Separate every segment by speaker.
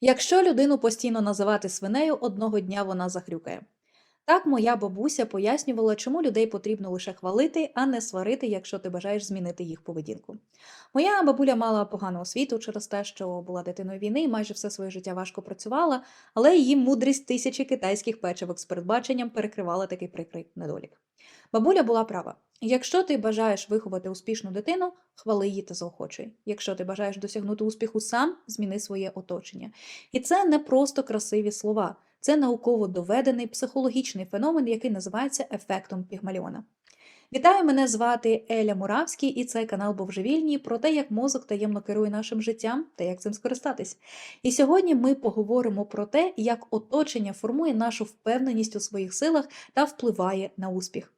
Speaker 1: Якщо людину постійно називати свинею, одного дня вона захрюкає. Так моя бабуся пояснювала, чому людей потрібно лише хвалити, а не сварити, якщо ти бажаєш змінити їх поведінку. Моя бабуля мала погану освіту через те, що була дитиною війни і майже все своє життя важко працювала, але її мудрість тисячі китайських печивок з передбаченням перекривала такий прикрий недолік. Бабуля була права. Якщо ти бажаєш виховати успішну дитину, хвали її та заохочуй. Якщо ти бажаєш досягнути успіху сам, зміни своє оточення. І це не просто красиві слова, це науково доведений психологічний феномен, який називається ефектом Пігмаліона. Вітаю, мене звати Еля Муравський, і це канал Божевільні про те, як мозок таємно керує нашим життям та як цим скористатись. І сьогодні ми поговоримо про те, як оточення формує нашу впевненість у своїх силах та впливає на успіх,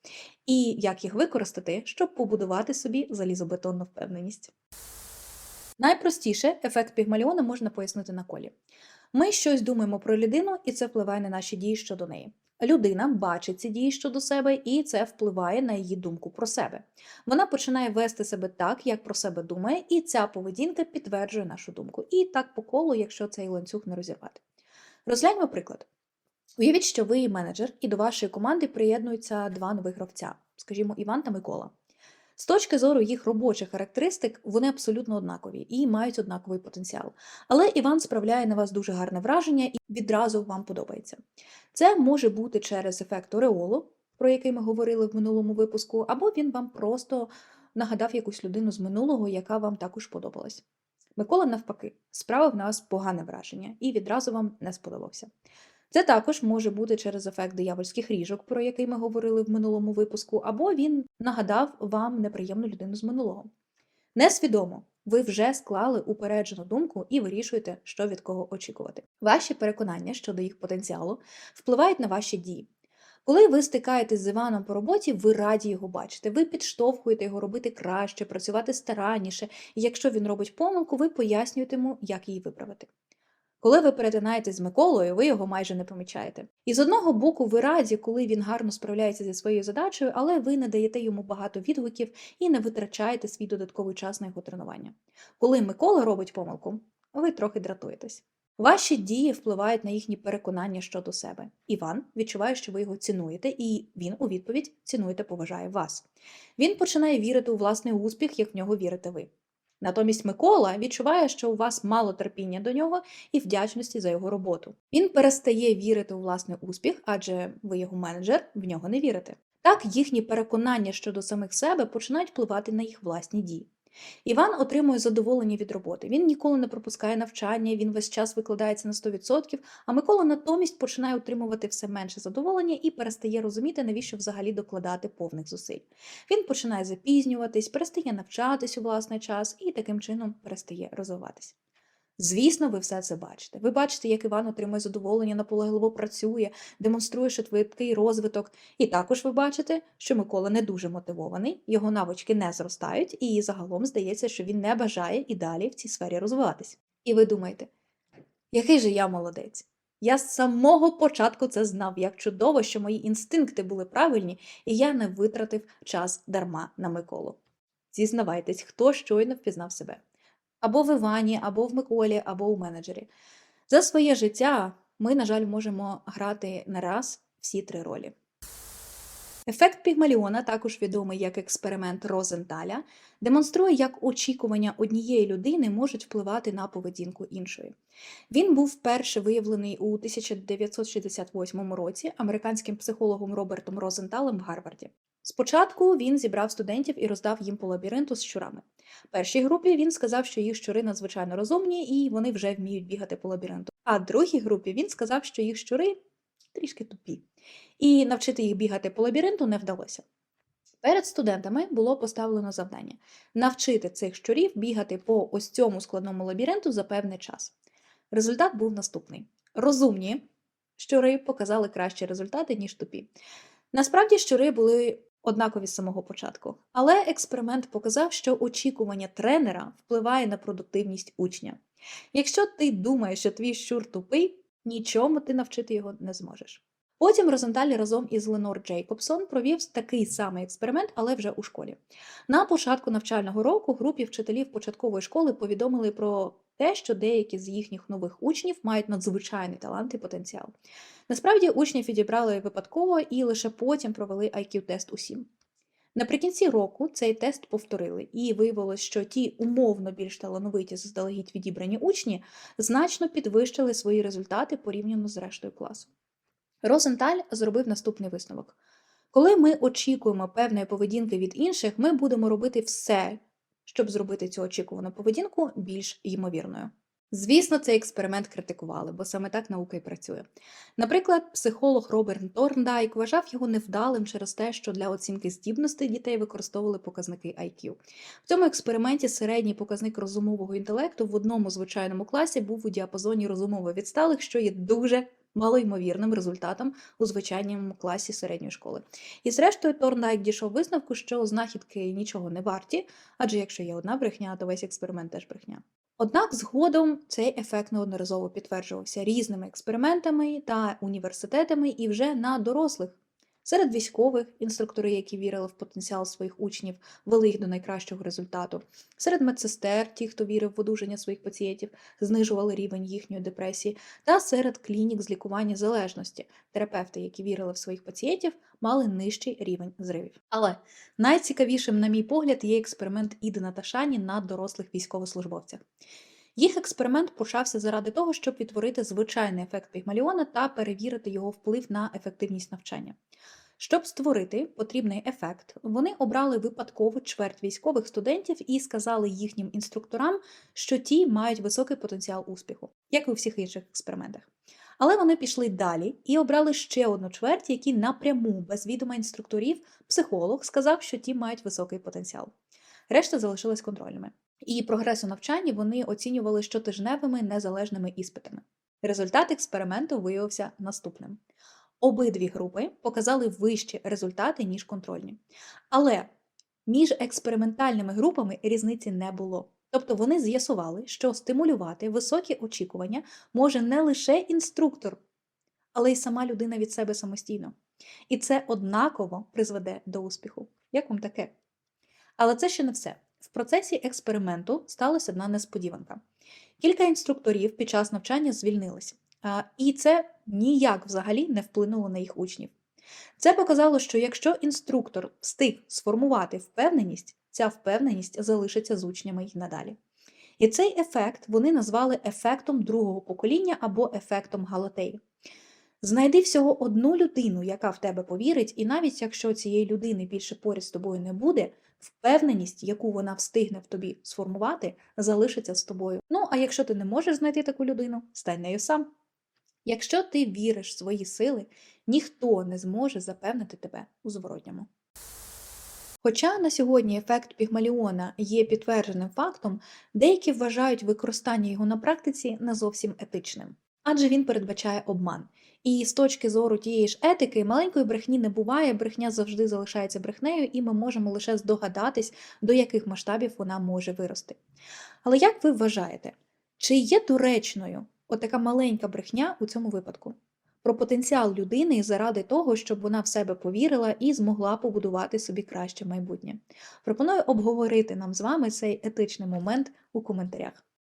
Speaker 1: і як їх використати, щоб побудувати собі залізобетонну впевненість. Найпростіше ефект Пігмаліона можна пояснити на колі. Ми щось думаємо про людину, і це впливає на наші дії щодо неї. Людина бачить ці дії щодо себе, і це впливає на її думку про себе. Вона починає вести себе так, як про себе думає, і ця поведінка підтверджує нашу думку. І так по колу, якщо цей ланцюг не розірвати. Розгляньмо приклад. Уявіть, що ви менеджер, і до вашої команди приєднуються два нових гравця, скажімо, Іван та Микола. З точки зору їх робочих характеристик, вони абсолютно однакові і мають однаковий потенціал. Але Іван справляє на вас дуже гарне враження і відразу вам подобається. Це може бути через ефект ореолу, про який ми говорили в минулому випуску, або він вам просто нагадав якусь людину з минулого, яка вам також подобалась. Микола, навпаки, справив на вас погане враження і відразу вам не сподобався. Це також може бути через ефект диявольських ріжок, про який ми говорили в минулому випуску, або він нагадав вам неприємну людину з минулого. Несвідомо, ви вже склали упереджену думку і вирішуєте, що від кого очікувати. Ваші переконання щодо їх потенціалу впливають на ваші дії. Коли ви стикаєтесь з Іваном по роботі, ви раді його бачите, ви підштовхуєте його робити краще, працювати старанніше, і якщо він робить помилку, ви пояснюєте йому, як її виправити. Коли ви перетинаєтесь з Миколою, ви його майже не помічаєте. І з одного боку, ви раді, коли він гарно справляється зі своєю задачею, але ви не даєте йому багато відгуків і не витрачаєте свій додатковий час на його тренування. Коли Микола робить помилку, ви трохи дратуєтесь. Ваші дії впливають на їхні переконання щодо себе. Іван відчуває, що ви його цінуєте, і він у відповідь цінує та поважає вас. Він починає вірити у власний успіх, як в нього вірите ви. Натомість Микола відчуває, що у вас мало терпіння до нього і вдячності за його роботу. Він перестає вірити у власний успіх, адже ви його менеджер, в нього не вірите. Так їхні переконання щодо самих себе починають впливати на їх власні дії. Іван отримує задоволення від роботи. Він ніколи не пропускає навчання, він весь час викладається на 100%, а Микола натомість починає отримувати все менше задоволення і перестає розуміти, навіщо взагалі докладати повних зусиль. Він починає запізнюватись, перестає навчатись у власний час і таким чином перестає розвиватись. Звісно, ви все це бачите. Ви бачите, як Іван отримує задоволення, наполегливо працює, демонструє швидкий розвиток. І також ви бачите, що Микола не дуже мотивований, його навички не зростають, і загалом здається, що він не бажає і далі в цій сфері розвиватись. І ви думаєте, який же я молодець? Я з самого початку це знав, як чудово, що мої інстинкти були правильні, і я не витратив час дарма на Миколу. Зізнавайтесь, хто щойно впізнав себе або в Івані, або в Миколі, або у менеджері. За своє життя ми, на жаль, можемо грати не раз всі три ролі. Ефект Пігмаліона, також відомий як експеримент Розенталя, демонструє, як очікування однієї людини можуть впливати на поведінку іншої. Він був вперше виявлений у 1968 році американським психологом Робертом Розенталем в Гарварді. Спочатку він зібрав студентів і роздав їм по лабіринту з щурами. Першій групі він сказав, що їх щури надзвичайно розумні і вони вже вміють бігати по лабіринту. А другій групі він сказав, що їх щури трішки тупі, і навчити їх бігати по лабіринту не вдалося. Перед студентами було поставлено завдання навчити цих щурів бігати по ось цьому складному лабіринту за певний час. Результат був наступний: розумні щури показали кращі результати, ніж тупі. Насправді, щури були однакові з самого початку, але експеримент показав, що очікування тренера впливає на продуктивність учня. Якщо ти думаєш, що твій щур тупий, нічому ти навчити його не зможеш. Потім Розенталь разом із Ленор Джейкобсон провів такий самий експеримент, але вже у школі. На початку навчального року групі вчителів початкової школи повідомили про те, що деякі з їхніх нових учнів мають надзвичайний талант і потенціал. Насправді учнів відібрали випадково і лише потім провели IQ-тест усім. Наприкінці року цей тест повторили, і виявилось, що ті умовно більш талановиті заздалегідь відібрані учні значно підвищили свої результати порівняно з рештою класу. Розенталь зробив наступний висновок: коли ми очікуємо певної поведінки від інших, ми будемо робити все, щоб зробити цю очікувану поведінку більш ймовірною. Звісно, цей експеримент критикували, бо саме так наука і працює. Наприклад, психолог Роберт Торндайк вважав його невдалим через те, що для оцінки здібностей дітей використовували показники IQ. В цьому експерименті середній показник розумового інтелекту в одному звичайному класі був у діапазоні розумово відсталих, що є дуже малоймовірним результатом у звичайному класі середньої школи. І зрештою, Торндайк дійшов висновку, що знахідки нічого не варті, адже якщо є одна брехня, то весь експеримент теж брехня. Однак згодом цей ефект неодноразово підтверджувався різними експериментами та університетами і вже на дорослих. Серед військових інструктори, які вірили в потенціал своїх учнів, вели їх до найкращого результату. Серед медсестер, ті, хто вірив в одужання своїх пацієнтів, знижували рівень їхньої депресії, та серед клінік з лікування залежності, терапевти, які вірили в своїх пацієнтів, мали нижчий рівень зривів. Але найцікавішим, на мій погляд, є експеримент Ідена та Шані на дорослих військовослужбовцях. Їх експеримент почався заради того, щоб відтворити звичайний ефект Пігмаліона та перевірити його вплив на ефективність навчання. Щоб створити потрібний ефект, вони обрали випадково чверть військових студентів і сказали їхнім інструкторам, що ті мають високий потенціал успіху, як і у всіх інших експериментах. Але вони пішли далі і обрали ще одну чверть, які напряму, без відома інструкторів, психолог сказав, що ті мають високий потенціал. Решта залишилась контрольними. І прогрес у навчанні вони оцінювали щотижневими незалежними іспитами. Результат експерименту виявився наступним. Обидві групи показали вищі результати, ніж контрольні. Але між експериментальними групами різниці не було. Тобто вони з'ясували, що стимулювати високі очікування може не лише інструктор, але й сама людина від себе самостійно. І це однаково призведе до успіху. Як вам таке? Але це ще не все. В процесі експерименту сталася одна несподіванка. Кілька інструкторів під час навчання звільнилися, і це ніяк взагалі не вплинуло на їх учнів. Це показало, що якщо інструктор встиг сформувати впевненість, ця впевненість залишиться з учнями й надалі. І цей ефект вони назвали ефектом другого покоління або ефектом Галатеї. Знайди всього одну людину, яка в тебе повірить, і навіть якщо цієї людини більше поряд з тобою не буде, впевненість, яку вона встигне в тобі сформувати, залишиться з тобою. Ну, а якщо ти не можеш знайти таку людину, стань нею сам. Якщо ти віриш в свої сили, ніхто не зможе запевнити тебе у зворотньому. Хоча на сьогодні ефект Пігмаліона є підтвердженим фактом, деякі вважають використання його на практиці не зовсім етичним, адже він передбачає обман. І з точки зору тієї ж етики, маленької брехні не буває, брехня завжди залишається брехнею, і ми можемо лише здогадатись, до яких масштабів вона може вирости. Але як ви вважаєте, чи є доречною отака маленька брехня у цьому випадку? Про потенціал людини заради того, щоб вона в себе повірила і змогла побудувати собі краще майбутнє. Пропоную обговорити нам з вами цей етичний момент у коментарях.